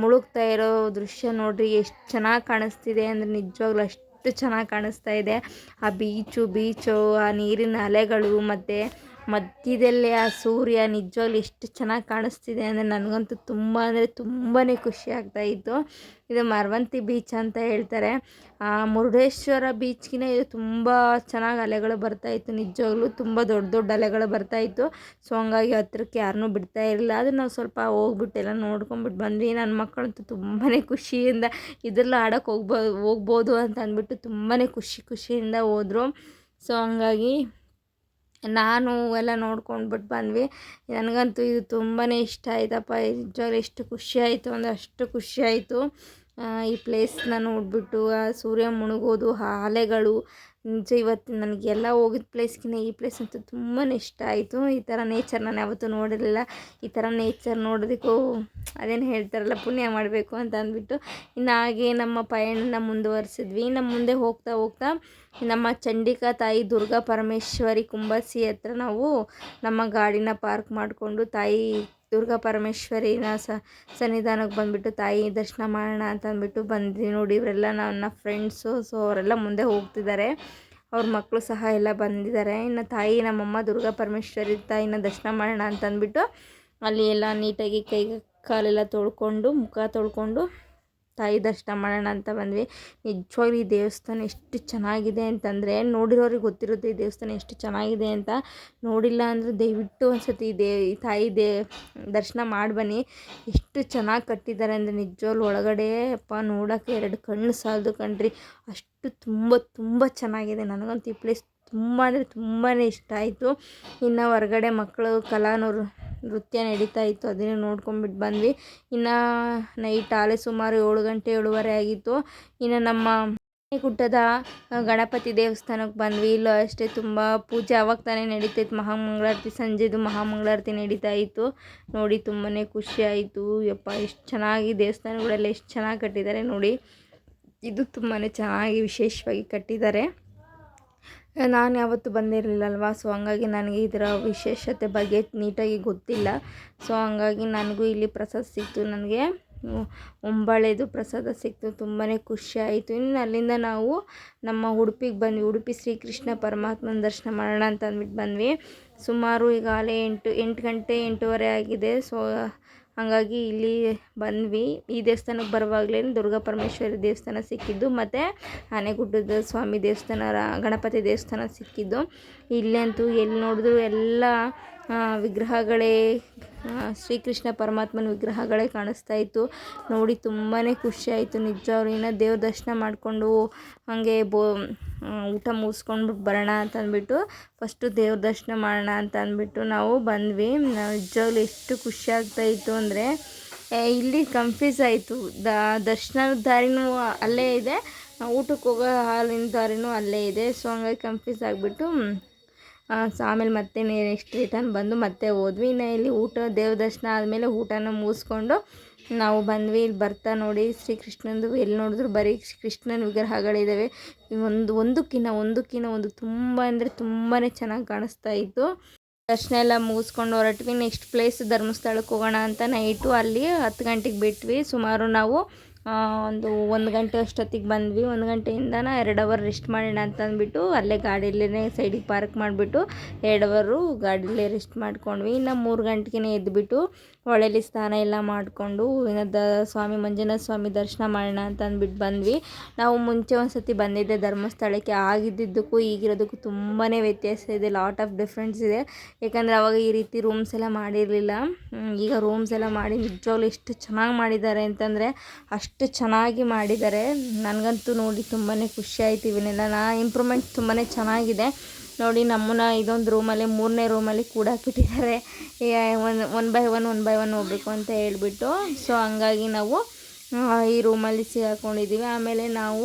ಮುಳುಗ್ತಾ ಇರೋ ದೃಶ್ಯ ನೋಡ್ರಿ, ಎಷ್ಟು ಚೆನ್ನಾಗಿ ಕಾಣಿಸ್ತಿದೆ ಅಂದರೆ ನಿಜವಾಗ್ಲೂ ಅಷ್ಟು ಚೆನ್ನಾಗಿ ಕಾಣಿಸ್ತಾ ಇದೆ. ಆ ಬೀಚು ಬೀಚು ಆ ನೀರಿನ ಅಲೆಗಳು ಮತ್ತು ಮಧ್ಯದಲ್ಲಿ ಆ ಸೂರ್ಯ ನಿಜವಾಗ್ಲು ಎಷ್ಟು ಚೆನ್ನಾಗಿ ಕಾಣಿಸ್ತಿದೆ ಅಂದರೆ ನನಗಂತೂ ತುಂಬ ಅಂದರೆ ತುಂಬಾ ಖುಷಿ ಆಗ್ತಾ ಇತ್ತು. ಇದು ಮರವಂತಿ ಬೀಚ್ ಅಂತ ಹೇಳ್ತಾರೆ. ಆ ಮುರುಡೇಶ್ವರ ಬೀಚ್ಗಿನ ಇದು ತುಂಬ ಚೆನ್ನಾಗಿ ಅಲೆಗಳು ಬರ್ತಾಯಿತ್ತು ನಿಜವಾಗ್ಲೂ ತುಂಬ ದೊಡ್ಡ ದೊಡ್ಡ ಅಲೆಗಳು ಬರ್ತಾಯಿತ್ತು ಸೊ ಹಂಗಾಗಿ ಹತ್ರಕ್ಕೆ ಯಾರನ್ನೂ ಬಿಡ್ತಾ ಇರಲಿಲ್ಲ. ಅದು ನಾವು ಸ್ವಲ್ಪ ಹೋಗ್ಬಿಟ್ಟು ಎಲ್ಲ ನೋಡ್ಕೊಂಬಿಟ್ಟು ಬಂದ್ವಿ. ನನ್ನ ಮಕ್ಕಳಂತೂ ತುಂಬಾ ಖುಷಿಯಿಂದ ಇದರಲ್ಲಿ ಆಡೋಕ್ಕೆ ಹೋಗ್ಬೋ, ಹೋಗ್ಬೋದು ಅಂತ ಅಂದ್ಬಿಟ್ಟು ತುಂಬಾ ಖುಷಿ ಖುಷಿಯಿಂದ ಹೋದರು. ಸೊ ಹಂಗಾಗಿ ನಾನು ಎಲ್ಲ ನೋಡ್ಕೊಂಡ್ಬಿಟ್ಟು ಬಂದ್ವಿ. ನನಗಂತೂ ಇದು ತುಂಬಾ ಇಷ್ಟ ಆಯ್ತಪ್ಪ. ನಿಜವಾಗ್ಲೂ ಎಷ್ಟು ಖುಷಿ ಆಯಿತು ಅಂದರೆ ಅಷ್ಟು ಖುಷಿ ಆಯಿತು. ಈ ಪ್ಲೇಸ್ನ ನೋಡಿಬಿಟ್ಟು, ಆ, ಸೂರ್ಯ ಮುಳುಗೋದು, ಆ ಅಲೆಗಳು ನಿಜ ಇವತ್ತು ನನಗೆ ಎಲ್ಲ ಹೋಗಿದ್ದ ಪ್ಲೇಸ್ಗಿಂತ ಈ ಪ್ಲೇಸ್ ಅಂತೂ ತುಂಬಾ ಇಷ್ಟ ಆಯಿತು. ಈ ಥರ ನೇಚರ್ ನಾನು ಯಾವತ್ತೂ ನೋಡಿರಲಿಲ್ಲ. ಈ ಥರ ನೇಚರ್ ನೋಡೋದಕ್ಕೂ ಅದೇನು ಹೇಳ್ತಾರಲ್ಲ, ಪುಣ್ಯ ಮಾಡಬೇಕು ಅಂತ ಅಂದ್ಬಿಟ್ಟು. ಇನ್ನು ಹಾಗೆ ನಮ್ಮ ಪಯಣನ ಮುಂದುವರಿಸಿದ್ವಿ. ನಮ್ಮ ಮುಂದೆ ಹೋಗ್ತಾ ಹೋಗ್ತಾ ನಮ್ಮ ಚಂಡಿಕಾ ತಾಯಿ ದುರ್ಗಾ ಪರಮೇಶ್ವರಿ ಕುಂಬಸಿ ಹತ್ರ ನಾವು ನಮ್ಮ ಗಾಡಿನ ಪಾರ್ಕ್ ಮಾಡಿಕೊಂಡು ತಾಯಿ ದುರ್ಗಾ ಪರಮೇಶ್ವರಿನ ಸನ್ನಿಧಾನಕ್ಕೆ ಬಂದುಬಿಟ್ಟು ತಾಯಿ ದರ್ಶನ ಮಾಡೋಣ ಅಂತ ಅಂದ್ಬಿಟ್ಟು ಬಂದ್ವಿ ನೋಡಿ. ಇವರೆಲ್ಲ ನನ್ನ ಫ್ರೆಂಡ್ಸು ಸೊ ಅವರೆಲ್ಲ ಮುಂದೆ ಹೋಗ್ತಿದ್ದಾರೆ. ಅವ್ರ ಮಕ್ಕಳು ಸಹ ಎಲ್ಲ ಬಂದಿದ್ದಾರೆ. ಇನ್ನು ತಾಯಿ, ನಮ್ಮಮ್ಮ ದುರ್ಗಾ ಪರಮೇಶ್ವರಿ ತಾಯಿನ ದರ್ಶನ ಮಾಡೋಣ ಅಂತ ಅಂದ್ಬಿಟ್ಟು ಅಲ್ಲಿ ಎಲ್ಲ ನೀಟಾಗಿ ಕೈ ಕಾಲೆಲ್ಲ ತೊಳ್ಕೊಂಡು, ಮುಖ ತೊಳ್ಕೊಂಡು ತಾಯಿ ದರ್ಶನ ಮಾಡೋಣ ಅಂತ ಬಂದ್ವಿ. ನಿಜವಾಗ್ಲೂ ಈ ದೇವಸ್ಥಾನ ಎಷ್ಟು ಚೆನ್ನಾಗಿದೆ ಅಂತಂದರೆ, ನೋಡಿರೋರಿಗೆ ಗೊತ್ತಿರುತ್ತೆ ಈ ದೇವಸ್ಥಾನ ಎಷ್ಟು ಚೆನ್ನಾಗಿದೆ ಅಂತ. ನೋಡಿಲ್ಲ ಅಂದರೆ ದಯವಿಟ್ಟು ಒಂದ್ಸತಿ ದೇ, ಈ ತಾಯಿ ದೇ, ದರ್ಶನ ಮಾಡಿ ಬನ್ನಿ. ಎಷ್ಟು ಚೆನ್ನಾಗಿ ಕಟ್ಟಿದ್ದಾರೆ ಅಂದರೆ ನಿಜವಾಗ್ಲೂ ಒಳಗಡೆ, ಅಪ್ಪ ನೋಡೋಕ್ಕೆ ಎರಡು ಕಣ್ಣು ಸಾಲದು ಕಣ್ರಿ. ಅಷ್ಟು ತುಂಬ ತುಂಬ ಚೆನ್ನಾಗಿದೆ. ನನಗಂತೂ ಈ ಪ್ಲೇಸ್ ತುಂಬ ಅಂದರೆ ತುಂಬಾ ಇಷ್ಟ ಆಯಿತು. ಇನ್ನು ಹೊರಗಡೆ ಮಕ್ಕಳು, ಕಲಾನೂರು ನೃತ್ಯ ನಡೀತಾ ಇತ್ತು, ಅದನ್ನೇ ನೋಡ್ಕೊಂಬಿಟ್ಟು ಬಂದ್ವಿ. ಇನ್ನು ನೈಟ್ ಆಲೆ ಸುಮಾರು ಏಳು ಗಂಟೆ ಏಳುವರೆ ಆಗಿತ್ತು. ಇನ್ನು ನಮ್ಮ ಗುಡ್ಡದ ಗಣಪತಿ ದೇವಸ್ಥಾನಕ್ಕೆ ಬಂದ್ವಿ. ಇಲ್ಲೂ ಅಷ್ಟೇ ತುಂಬ ಪೂಜೆ ಅವಾಗ ತಾನೇ ನಡೀತೈತೆ ಮಹಾಮಂಗಳಾರತಿ, ಸಂಜೆದು ಮಹಾಮಂಗಳಾರತಿ ನಡೀತಾ ಇತ್ತು. ನೋಡಿ ತುಂಬಾ ಖುಷಿ ಆಯಿತು. ಯಪ್ಪ, ಎಷ್ಟು ಚೆನ್ನಾಗಿ ದೇವಸ್ಥಾನಗಳೆಲ್ಲ ಎಷ್ಟು ಚೆನ್ನಾಗಿ ಕಟ್ಟಿದ್ದಾರೆ ನೋಡಿ. ಇದು ತುಂಬಾ ಚೆನ್ನಾಗಿ ವಿಶೇಷವಾಗಿ ಕಟ್ಟಿದ್ದಾರೆ. ನಾನು ಯಾವತ್ತೂ ಬಂದಿರಲಿಲ್ಲಲ್ವ? ಸೊ ಹಂಗಾಗಿ ನನಗೆ ಇದರ ವಿಶೇಷತೆ ಬಗ್ಗೆ ನೀಟಾಗಿ ಗೊತ್ತಿಲ್ಲ. ಸೊ ಹಂಗಾಗಿ ನನಗೂ ಇಲ್ಲಿ ಪ್ರಸಾದ ಸಿಕ್ತು. ನನಗೆ ಒಂಬಾಳೆದು ಪ್ರಸಾದ ಸಿಕ್ತು. ತುಂಬಾ ಖುಷಿ ಆಯಿತು. ಇನ್ನು ಅಲ್ಲಿಂದ ನಾವು ನಮ್ಮ ಉಡುಪಿಗೆ ಬಂದ್ವಿ. ಉಡುಪಿ ಶ್ರೀಕೃಷ್ಣ ಪರಮಾತ್ಮನ ದರ್ಶನ ಮಾಡೋಣ ಅಂತ ಅಂದ್ಬಿಟ್ಟು ಬಂದ್ವಿ. ಸುಮಾರು ಈಗಾಗಲೇ ಎಂಟು ಎಂಟು ಗಂಟೆ ಎಂಟೂವರೆ ಆಗಿದೆ. ಸೊ ಹಾಗಾಗಿ ಇಲ್ಲಿ ಬಂದ್ವಿ. ಈ ದೇವಸ್ಥಾನಕ್ಕೆ ಬರುವಾಗಲೇ ದುರ್ಗಾ ಪರಮೇಶ್ವರಿ ದೇವಸ್ಥಾನ ಸಿಕ್ಕಿದ್ದು ಮತ್ತು ಆನೆಗುಡ್ಡದ ಸ್ವಾಮಿ ದೇವಸ್ಥಾನ ಗಣಪತಿ ದೇವಸ್ಥಾನ ಸಿಕ್ಕಿದ್ದು. ಇಲ್ಲಂತೂ ಎಲ್ಲಿ ನೋಡಿದ್ರು ಎಲ್ಲ ವಿಗ್ರಹಗಳೇ ಶ್ರೀಕೃಷ್ಣ ಪರಮಾತ್ಮನ ವಿಗ್ರಹಗಳೇ ಕಾಣಿಸ್ತಾ ಇತ್ತು. ನೋಡಿ ತುಂಬಾ ಖುಷಿ ಆಯಿತು ನಿಜವಾಗ್ಲೂ ಇನ್ನು ದೇವ್ರ ದರ್ಶನ ಮಾಡಿಕೊಂಡು ಹಾಗೆ ಬೋ ಊಟ ಮುಗಿಸ್ಕೊಂಡ್ಬಿಟ್ಟು ಬರೋಣ ಅಂತ ಅಂದ್ಬಿಟ್ಟು ಫಸ್ಟು ದೇವ್ರ ದರ್ಶನ ಮಾಡೋಣ ಅಂತ ಅಂದ್ಬಿಟ್ಟು ನಾವು ಬಂದ್ವಿ. ನಿಜವಾಗ್ಲೂ ಎಷ್ಟು ಖುಷಿ ಆಗ್ತಾಯಿತ್ತು ಅಂದರೆ ಇಲ್ಲಿ ಕನ್ಫ್ಯೂಸ್ ಆಯಿತು. ದ, ದರ್ಶನದ ದಾರಿನೂ ಅಲ್ಲೇ ಇದೆ, ಊಟಕ್ಕೆ ಹೋಗೋ ಹಾಲಿನ ದಾರಿನೂ ಅಲ್ಲೇ ಇದೆ. ಸೊ ಹಂಗಾಗಿ ಕನ್ಫ್ಯೂಸ್ ಆಗಿಬಿಟ್ಟು ಆಮೇಲೆ ಮತ್ತೆ ನೆಕ್ಸ್ಟ್ ರಿಟರ್ನ್ ಬಂದು ಮತ್ತೆ ಹೋದ್ವಿ. ಇನ್ನು ಇಲ್ಲಿ ಊಟ, ದೇವ್ರ ದರ್ಶನ ಆದಮೇಲೆ ಊಟನ ಮುಗಿಸ್ಕೊಂಡು ನಾವು ಬಂದ್ವಿ. ಇಲ್ಲಿ ಬರ್ತಾ ನೋಡಿ, ಶ್ರೀಕೃಷ್ಣಂದು ಎಲ್ಲಿ ನೋಡಿದ್ರು, ಬರೀ ಕೃಷ್ಣನ ವಿಗ್ರಹಗಳಿದ್ದಾವೆ ಒಂದು ಒಂದಕ್ಕಿಂತ ಒಂದಕ್ಕಿಂತ ಒಂದು ತುಂಬ ಅಂದರೆ ತುಂಬಾ ಚೆನ್ನಾಗಿ ಕಾಣಿಸ್ತಾ ಇತ್ತು. ದರ್ಶನ ಎಲ್ಲ ಮುಗಿಸ್ಕೊಂಡು ಹೊರಟ್ವಿ. ನೆಕ್ಸ್ಟ್ ಪ್ಲೇಸ್ ಧರ್ಮಸ್ಥಳಕ್ಕೆ ಹೋಗೋಣ ಅಂತ ನೈಟು ಅಲ್ಲಿ ಹತ್ತು ಗಂಟೆಗೆ ಬಿಟ್ವಿ. ಸುಮಾರು ನಾವು ಒಂದು ಒಂದು ಗಂಟೆ ಅಷ್ಟೊತ್ತಿಗೆ ಬಂದ್ವಿ. ಒಂದು ಗಂಟೆಯಿಂದನ ಎರಡು ಅವರ್ ರೆಸ್ಟ್ ಮಾಡೋಣ ಅಂತ ಅಂದ್ಬಿಟ್ಟು ಅಲ್ಲೇ ಗಾಡೀಲೇ ಸೈಡಿಗೆ ಪಾರ್ಕ್ ಮಾಡಿಬಿಟ್ಟು ಎರಡು ಅವರು ಗಾಡಿಲೇ ರೆಸ್ಟ್ ಮಾಡ್ಕೊಂಡ್ವಿ. ಇನ್ನು ಮೂರು ಗಂಟೆಗೆ ಎದ್ದುಬಿಟ್ಟು ಹೊಳೇಲಿ ಸ್ನಾನ ಎಲ್ಲ ಮಾಡಿಕೊಂಡು ಹೂವಿನ ದ ಸ್ವಾಮಿ ಮಂಜುನಾಥ ಸ್ವಾಮಿ ದರ್ಶನ ಮಾಡೋಣ ಅಂತ ಅಂದ್ಬಿಟ್ಟು ಬಂದ್ವಿ. ನಾವು ಮುಂಚೆ ಒಂದು ಸತಿ ಬಂದಿದ್ದೆ ಧರ್ಮಸ್ಥಳಕ್ಕೆ. ಆಗಿದ್ದಿದ್ದಕ್ಕೂ ಈಗಿರೋದಕ್ಕೂ ತುಂಬಾ ವ್ಯತ್ಯಾಸ ಇದೆ ಲಾಟ್ ಆಫ್ ಡಿಫ್ರೆನ್ಸ್ ಇದೆ. ಯಾಕಂದರೆ ಅವಾಗ ಈ ರೀತಿ ರೂಮ್ಸ್ ಎಲ್ಲ ಮಾಡಿರಲಿಲ್ಲ. ಈಗ ರೂಮ್ಸ್ ಎಲ್ಲ ಮಾಡಿ ನಿಜವಾಗ್ಲೂ ಎಷ್ಟು ಚೆನ್ನಾಗಿ ಮಾಡಿದ್ದಾರೆ ಅಂತಂದರೆ ಅಷ್ಟು ಚೆನ್ನಾಗಿ ಮಾಡಿದ್ದಾರೆ. ನನಗಂತೂ ನೋಡಿ ತುಂಬಾ ಖುಷಿ ಆಯ್ತು ಇವನ್ನೆಲ್ಲ. ನಾ ಇಂಪ್ರೂವ್ಮೆಂಟ್ ತುಂಬಾ ಚೆನ್ನಾಗಿದೆ. ನೋಡಿ ನಮ್ಮನ್ನ ಇದೊಂದು ರೂಮಲ್ಲಿ ಮೂರನೇ ರೂಮಲ್ಲಿ ಕೂಡಾಕ್ಬಿಟ್ಟಿದ್ದಾರೆ ಒಂದು one by one one by one ಹೋಗ್ಬೇಕು ಅಂತ ಹೇಳಿಬಿಟ್ಟು. ಸೊ ಹಂಗಾಗಿ ನಾವು ಈ ರೂಮಲ್ಲಿ ಸಿಗಾಕೊಂಡಿದ್ದೀವಿ ಆಮೇಲೆ ನಾವು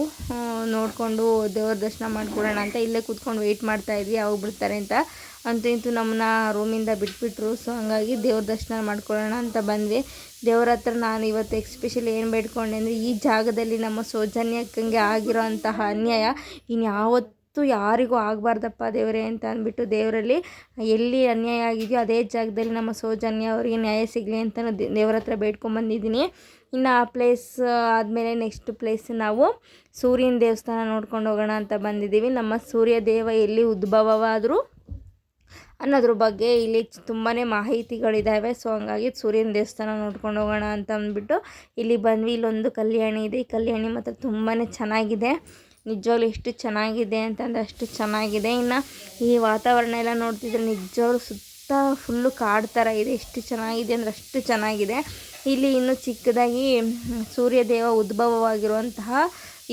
ನೋಡಿಕೊಂಡು ದೇವ್ರ ದರ್ಶನ ಮಾಡ್ಕೊಡೋಣ ಅಂತ ಇಲ್ಲೇ ಕೂತ್ಕೊಂಡು ವೆಯ್ಟ್ ಮಾಡ್ತಾಯಿದ್ವಿ ಯಾವಾಗ ಬಿಡ್ತಾರೆ ಅಂತ. ಅಂತೂ ಇಂತೂ ನಮ್ಮನ್ನ ರೂಮಿಂದ ಬಿಟ್ಬಿಟ್ರು. ಸೊ ಹಂಗಾಗಿ ದೇವ್ರ ದರ್ಶನ ಮಾಡ್ಕೊಳ್ಳೋಣ ಅಂತ ಬಂದ್ವಿ. ದೇವ್ರ ಹತ್ರ ನಾನು ಇವತ್ತು ಎಕ್ಸ್ಪೆಷಲಿ ಏನು ಬೇಡ್ಕೊಂಡೆ ಅಂದರೆ, ಈ ಜಾಗದಲ್ಲಿ ನಮ್ಮ ಸೌಜನ್ಯಕ್ಕಂಗೆ ಆಗಿರೋ ಅಂತಹ ಅನ್ಯಾಯ ಇನ್ನು ಯಾವತ್ತೂ ಯಾರಿಗೂ ಆಗಬಾರ್ದಪ್ಪ ದೇವರೇ ಅಂತ ಅಂದ್ಬಿಟ್ಟು ದೇವರಲ್ಲಿ ಎಲ್ಲಿ ಅನ್ಯಾಯ ಆಗಿದೆಯೋ ಅದೇ ಜಾಗದಲ್ಲಿ ನಮ್ಮ ಸೌಜನ್ಯ ಅವರಿಗೆ ನ್ಯಾಯ ಸಿಗಲಿ ಅಂತ ದೇವ್ರ ಹತ್ರ ಬೇಡ್ಕೊಂಬಂದಿದ್ದೀನಿ. ಇನ್ನು ಆ ಪ್ಲೇಸ್ ಆದಮೇಲೆ ನೆಕ್ಸ್ಟ್ ಪ್ಲೇಸ್ ನಾವು ಸೂರ್ಯನ ದೇವಸ್ಥಾನ ನೋಡ್ಕೊಂಡು ಹೋಗೋಣ ಅಂತ ಬಂದಿದ್ದೀವಿ. ನಮ್ಮ ಸೂರ್ಯ ದೇವ ಎಲ್ಲಿ ಉದ್ಭವವಾದರೂ ಅನ್ನೋದ್ರ ಬಗ್ಗೆ ಇಲ್ಲಿ ತುಂಬಾ ಮಾಹಿತಿಗಳಿದ್ದಾವೆ ಸೊ ಹಂಗಾಗಿ ಸೂರ್ಯನ ದೇವಸ್ಥಾನ ನೋಡ್ಕೊಂಡು ಹೋಗೋಣ ಅಂತ ಅಂದ್ಬಿಟ್ಟು ಇಲ್ಲಿ ಬಂದ್ವಿ. ಇಲ್ಲೊಂದು ಕಲ್ಯಾಣಿ ಇದೆ. ಈ ಕಲ್ಯಾಣಿ ಮಾತ್ರ ತುಂಬಾ ಚೆನ್ನಾಗಿದೆ. ನಿಜವಾಗ್ಲೂ ಎಷ್ಟು ಚೆನ್ನಾಗಿದೆ ಅಂತಂದರೆ ಅಷ್ಟು ಚೆನ್ನಾಗಿದೆ. ಇನ್ನು ಈ ವಾತಾವರಣ ಎಲ್ಲ ನೋಡ್ತಿದ್ರೆ ನಿಜವಾಗ್ಲೂ ಸುತ್ತ ಫುಲ್ಲು ಕಾಡು ಥರ ಇದೆ. ಎಷ್ಟು ಚೆನ್ನಾಗಿದೆ ಅಂದರೆ ಅಷ್ಟು ಚೆನ್ನಾಗಿದೆ. ಇಲ್ಲಿ ಇನ್ನು ಚಿಕ್ಕದಾಗಿ ಸೂರ್ಯದೇವ ಉದ್ಭವವಾಗಿರುವಂತಹ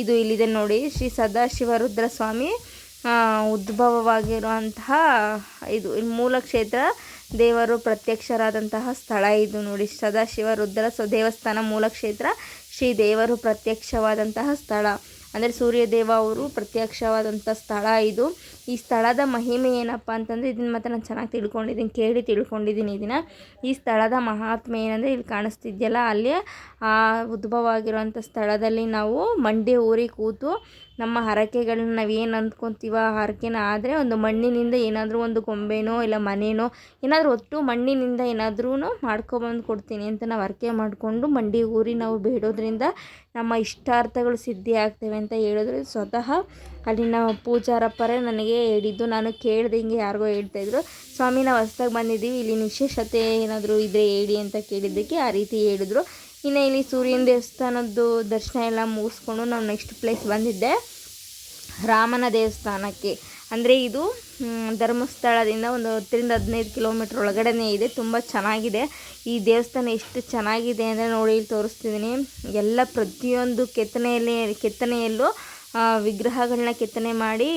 ಇದು ಇಲ್ಲಿದೆ ನೋಡಿ. ಶ್ರೀ ಸದಾಶಿವ ರುದ್ರ ಸ್ವಾಮಿ ಉದ್ಭವವಾಗಿರುವಂತಹ ಇದು ಮೂಲ ಕ್ಷೇತ್ರ ದೇವರು ಪ್ರತ್ಯಕ್ಷರಾದಂತಹ ಸ್ಥಳ ಇದು ನೋಡಿ. ಸದಾಶಿವ ರುದ್ರ ಸ ದೇವಸ್ಥಾನ ಮೂಲ ಕ್ಷೇತ್ರ ಶ್ರೀ ದೇವರು ಪ್ರತ್ಯಕ್ಷವಾದಂತಹ ಸ್ಥಳ. ಅಂದರೆ ಸೂರ್ಯದೇವ ಅವರು ಪ್ರತ್ಯಕ್ಷವಾದಂಥ ಸ್ಥಳ ಇದು. ಈ ಸ್ಥಳದ ಮಹಿಮೆ ಏನಪ್ಪ ಅಂತಂದರೆ ಇದನ್ನು ಮತ್ತೆ ನಾನು ಚೆನ್ನಾಗಿ ತಿಳ್ಕೊಂಡಿದ್ದೀನಿ, ಕೇಳಿ ತಿಳ್ಕೊಂಡಿದ್ದೀನಿ ಇದನ್ನು ಈ ಸ್ಥಳದ ಮಹಾತ್ಮೆ ಏನಂದರೆ ಇಲ್ಲಿ ಕಾಣಿಸ್ತಿದ್ಯಲ್ಲ, ಅಲ್ಲಿ ಆ ಉದ್ಭವ ಆಗಿರುವಂಥ ಸ್ಥಳದಲ್ಲಿ ನಾವು ಮಂಡಿ ಊರಿ ಕೂತು ನಮ್ಮ ಹರಕೆಗಳನ್ನ ನಾವು ಏನು ಅಂದ್ಕೊತೀವ? ಆ ಹರಕೆನ ಆದರೆ ಒಂದು ಮಣ್ಣಿನಿಂದ ಏನಾದರೂ ಒಂದು ಗೊಂಬೆನೋ ಇಲ್ಲ ಮನೆನೋ ಏನಾದರೂ ಒಟ್ಟು ಮಣ್ಣಿನಿಂದ ಏನಾದ್ರೂ ಮಾಡ್ಕೊಬಂದು ಕೊಡ್ತೀನಿ ಅಂತ ನಾವು ಹರಕೆ ಮಾಡಿಕೊಂಡು ಮಂಡಿ ಊರಿ ನಾವು ಬೇಡೋದ್ರಿಂದ ನಮ್ಮ ಇಷ್ಟಾರ್ಥಗಳು ಸಿದ್ಧಿ ಆಗ್ತವೆ ಅಂತ ಹೇಳಿದ್ರು ಸ್ವತಃ ಅಲ್ಲಿನ ಪೂಜಾರಪ್ಪರೇ ನನಗೆ ಹೇಳಿದ್ದು. ನಾನು ಕೇಳ್ದಂಗೆ ಯಾರಿಗೋ ಹೇಳ್ತಾಯಿದ್ರು ಸ್ವಾಮಿ, ನಾವು ಹೊಸ್ದಾಗಿ ಬಂದಿದ್ದೀವಿ. ಇಲ್ಲಿ ವಿಶೇಷತೆ ಏನಾದರೂ ಇದ್ದರೆ ಹೇಳಿ ಅಂತ ಕೇಳಿದ್ದಕ್ಕೆ ಆ ರೀತಿ ಹೇಳಿದ್ರು. ಇನ್ನು ಇಲ್ಲಿ ಸೂರ್ಯನ ದೇವಸ್ಥಾನದ್ದು ದರ್ಶನ ಎಲ್ಲ ಮುಗಿಸ್ಕೊಂಡು ನಾವು ನೆಕ್ಸ್ಟ್ ಪ್ಲೇಸ್ ಬಂದಿದ್ದೆ. ರಾಮನ ದೇವಸ್ಥಾನಕ್ಕೆ. ಅಂದರೆ ಇದು ಧರ್ಮಸ್ಥಳದಿಂದ ಒಂದು ಹತ್ತರಿಂದ ಹದಿನೈದು ಕಿಲೋಮೀಟ್ರ್ ಒಳಗಡೆನೇ ಇದೆ. ತುಂಬ ಚೆನ್ನಾಗಿದೆ. ಈ ದೇವಸ್ಥಾನ ಎಷ್ಟು ಚೆನ್ನಾಗಿದೆ ಅಂದರೆ ನೋಡಿ ಇಲ್ಲಿ ತೋರಿಸ್ತಿದ್ದೀನಿ. ಎಲ್ಲ ಪ್ರತಿಯೊಂದು ಕೆತ್ತನೆಯಲ್ಲಿ, ಕೆತ್ತನೆಯಲ್ಲೂ ವಿಗ್ರಹಗಳನ್ನ ಕೆತ್ತನೆ ಮಾಡಿ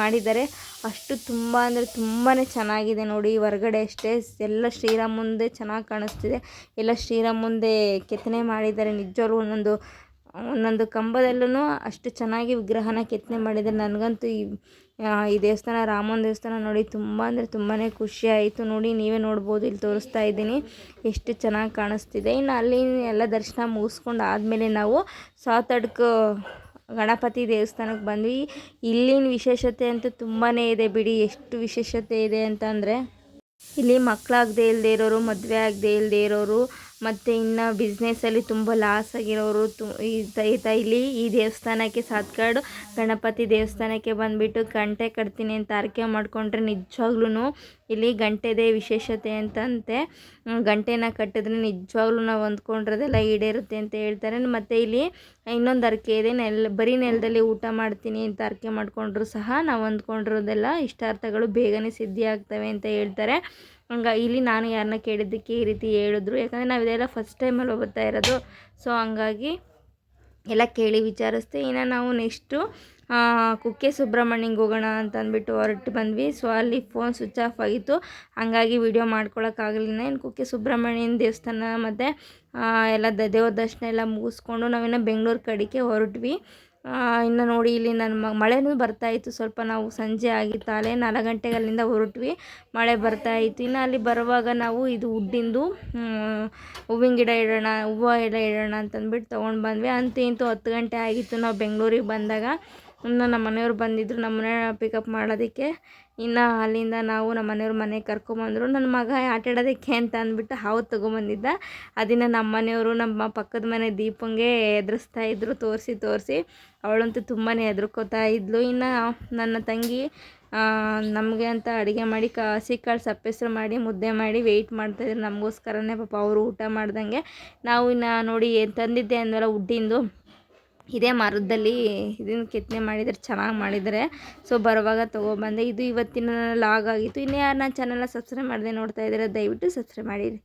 ಮಾಡಿದ್ದಾರೆ. ಅಷ್ಟು ತುಂಬ ಅಂದರೆ ತುಂಬಾ ಚೆನ್ನಾಗಿದೆ ನೋಡಿ ಹೊರಗಡೆ ಅಷ್ಟೇ. ಎಲ್ಲ ಶ್ರೀರಾಮ ಮುಂದೆ ಚೆನ್ನಾಗಿ ಕಾಣಿಸ್ತಿದೆ. ಎಲ್ಲ ಶ್ರೀರಾಮ ಮುಂದೆ ಕೆತ್ತನೆ ಮಾಡಿದ್ದಾರೆ. ನಿಜವಾಗ್ಲೂ ಒಂದೊಂದು ಒಂದೊಂದು ಕಂಬದಲ್ಲೂ ಅಷ್ಟು ಚೆನ್ನಾಗಿ ವಿಗ್ರಹನ ಕೆತ್ತನೆ ಮಾಡಿದ್ದಾರೆ. ನನಗಂತೂ ಈ ಈ ದೇವಸ್ಥಾನ, ರಾಮನ ದೇವಸ್ಥಾನ ನೋಡಿ ತುಂಬ ಅಂದರೆ ತುಂಬಾ ಖುಷಿ ಆಯಿತು ನೋಡಿ. ನೀವೇ ನೋಡ್ಬೋದು, ಇಲ್ಲಿ ತೋರಿಸ್ತಾ ಇದ್ದೀನಿ. ಎಷ್ಟು ಚೆನ್ನಾಗಿ ಕಾಣಿಸ್ತಿದೆ. ಇನ್ನು ಅಲ್ಲಿ ಎಲ್ಲ ದರ್ಶನ ಮುಗಿಸ್ಕೊಂಡು ಆದಮೇಲೆ ನಾವು ಸಾತಡ್ಕ ಗಣಪತಿ ದೇವಸ್ಥಾನಕ್ಕೆ ಬಂದ್ವಿ. ಇಲ್ಲಿನ ವಿಶೇಷತೆ ಅಂತೂ ತುಂಬಾ ಇದೆ ಬಿಡಿ. ಎಷ್ಟು ವಿಶೇಷತೆ ಇದೆ ಅಂತಂದರೆ, ಇಲ್ಲಿ ಮಕ್ಕಳಾಗದೇ ಇಲ್ಲದೇ ಇರೋರು, ಮದುವೆ ಆಗದೇ ಇಲ್ಲದೆ ಇರೋರು ಮತ್ತು ಇನ್ನು ಬಿಸ್ನೆಸ್ಸಲ್ಲಿ ತುಂಬ ಲಾಸ್ ಆಗಿರೋರು ತು ಇಲ್ಲಿ ಈ ದೇವಸ್ಥಾನಕ್ಕೆ ಸಾತ್ಕಾಡು ಗಣಪತಿ ದೇವಸ್ಥಾನಕ್ಕೆ ಬಂದುಬಿಟ್ಟು ಗಂಟೆ ಕಟ್ತೀನಿ ಅಂತ ಆರ್ಕೆ ಮಾಡಿಕೊಂಡ್ರೆ ನಿಜವಾಗ್ಲೂ ಇಲ್ಲಿ ಗಂಟೆದೇ ವಿಶೇಷತೆ ಅಂತಂತೆ. ಗಂಟೆನ ಕಟ್ಟಿದ್ರೆ ನಿಜವಾಗ್ಲೂ ನಾವು ಅಂದ್ಕೊಂಡಿರೋದೆಲ್ಲ ಈಡೇರುತ್ತೆ ಅಂತ ಹೇಳ್ತಾರೆ. ಮತ್ತು ಇಲ್ಲಿ ಇನ್ನೊಂದು ಅರಕೆ ಇದೆ, ನೆಲ ಬರೀ ನೆಲದಲ್ಲಿ ಊಟ ಮಾಡ್ತೀನಿ ಅಂತ ಅರಕೆ ಮಾಡಿಕೊಂಡ್ರು ಸಹ ನಾವು ಅಂದ್ಕೊಂಡಿರೋದೆಲ್ಲ ಇಷ್ಟಾರ್ಥಗಳು ಬೇಗನೆ ಸಿದ್ಧಿ ಆಗ್ತವೆ ಅಂತ ಹೇಳ್ತಾರೆ. ಹಂಗೆ ಇಲ್ಲಿ ನಾನು ಯಾರನ್ನ ಕೇಳಿದ್ದಕ್ಕೆ ಈ ರೀತಿ ಹೇಳಿದ್ರು. ಯಾಕಂದರೆ ನಾವು ಇದೆಲ್ಲ ಫಸ್ಟ್ ಟೈಮಲ್ಲಿ ಬರ್ತಾ ಇರೋದು. ಸೊ ಹಂಗಾಗಿ ಎಲ್ಲ ಕೇಳಿ ವಿಚಾರಿಸ್ದೆ. ಇನ್ನು ನಾವು ನೆಕ್ಸ್ಟು ಕುಕ್ಕೆ ಸುಬ್ರಹ್ಮಣ್ಯಂಗೆ ಹೋಗೋಣ ಅಂತ ಅಂದ್ಬಿಟ್ಟು ಹೊರಟು ಬಂದ್ವಿ. ಸೊ ಅಲ್ಲಿ ಫೋನ್ ಸ್ವಿಚ್ ಆಫ್ ಆಗಿತ್ತು. ಹಂಗಾಗಿ ವಿಡಿಯೋ ಮಾಡ್ಕೊಳಕ್ಕಾಗಲಿಲ್ಲ ಇನ್ನು ಕುಕ್ಕೆ ಸುಬ್ರಹ್ಮಣ್ಯನ ದೇವಸ್ಥಾನ ಮತ್ತು ಎಲ್ಲ ದೇವ್ರ ದರ್ಶನ ಎಲ್ಲ ಮುಗಿಸ್ಕೊಂಡು ನಾವಿನ್ನು ಬೆಂಗಳೂರು ಕಡೆಗೆ ಹೊರಟ್ವಿ. ಇನ್ನು ನೋಡಿ ಇಲ್ಲಿ ನನ್ನ ಮಳೆನೂ ಬರ್ತಾಯಿತ್ತು ಸ್ವಲ್ಪ ನಾವು ಸಂಜೆ ಆಗಿತ್ತು. ಅಲ್ಲೇ ನಾಲ್ಕು ಗಂಟೆಗೆ ಅಲ್ಲಿಂದ ಹೊರಟ್ವಿ. ಮಳೆ ಬರ್ತಾಯಿತ್ತು ಇನ್ನು ಅಲ್ಲಿ ಬರುವಾಗ ನಾವು ಇದು ಉಡ್ಡಿಂದು ಹೂವಿನ ಗಿಡ ಇಡೋಣ, ಹೂವು ಎಲ್ಲ ಇಡೋಣ ಅಂತಂದ್ಬಿಟ್ಟು ತೊಗೊಂಡು ಬಂದ್ವಿ. ಅಂತೂ ಇಂತೂ ಹತ್ತು ಗಂಟೆ ಆಗಿತ್ತು. ನಾವು ಬೆಂಗಳೂರಿಗೆ ಬಂದಾಗ ಇನ್ನು ನಮ್ಮ ಮನೆಯವ್ರು ಬಂದಿದ್ದರು ನಮ್ಮ ಪಿಕಪ್ ಮಾಡೋದಕ್ಕೆ. ಇನ್ನು ಅಲ್ಲಿಂದ ನಾವು ನಮ್ಮ ಮನೆಯವ್ರು ಮನೆಗೆ ಕರ್ಕೊಂಬಂದರು. ನನ್ನ ಮಗ ಆಟ ಆಡೋದಕ್ಕೆ ಅಂತ ಅಂದ್ಬಿಟ್ಟು ಹಾವು ತೊಗೊಂಬಂದಿದ್ದ. ಅದನ್ನು ನಮ್ಮ ಮನೆಯವರು, ನಮ್ಮ ಪಕ್ಕದ ಮನೆ ದೀಪಂಗೆ ಎದುರಿಸ್ತಾ ಇದ್ದರು ತೋರಿಸಿ ತೋರಿಸಿ. ಅವಳಂತೂ ತುಂಬಾ ಹೆದ್ರುಕೋತಾ ಇದ್ಲು. ಇನ್ನು ನನ್ನ ತಂಗಿ ನಮಗೆ ಅಂತ ಅಡುಗೆ ಮಾಡಿ ಕ ಹಸಿಕಾಳು ಸಪ್ಪೆಸರು ಮಾಡಿ, ಮುದ್ದೆ ಮಾಡಿ ವೆಯ್ಟ್ ಮಾಡ್ತಾಯಿದ್ರು ನಮಗೋಸ್ಕರನೇ ಪಾಪ ಅವರು ಊಟ ಮಾಡ್ದಂಗೆ. ನಾವು ಇನ್ನು ನೋಡಿ ಏನು ತಂದಿದ್ದೆ ಅಂದ್ರೆ ಉಡ್ಡಿಂದು ಇದೇ ಮರದಲ್ಲಿ ಇದನ್ನು ಕೆತ್ತನೆ ಮಾಡಿದರೆ ಚೆನ್ನಾಗಿ ಮಾಡಿದರೆ. ಸೊ ಬರುವಾಗ ತೊಗೊಬಂದೆ. ಇದು ಇವತ್ತಿನ ಲಾಗ್ ಆಗಿತ್ತು. ಇನ್ನು ಯಾರು ನನ್ನ ಚಾನಲ್ನ ಸಬ್ಸ್ಕ್ರೈಬ್ ಮಾಡದೆ ನೋಡ್ತಾ ಇದ್ದಾರೆ ದಯವಿಟ್ಟು ಸಬ್ಸ್ಕ್ರೈಬ್ ಮಾಡಿರಿ.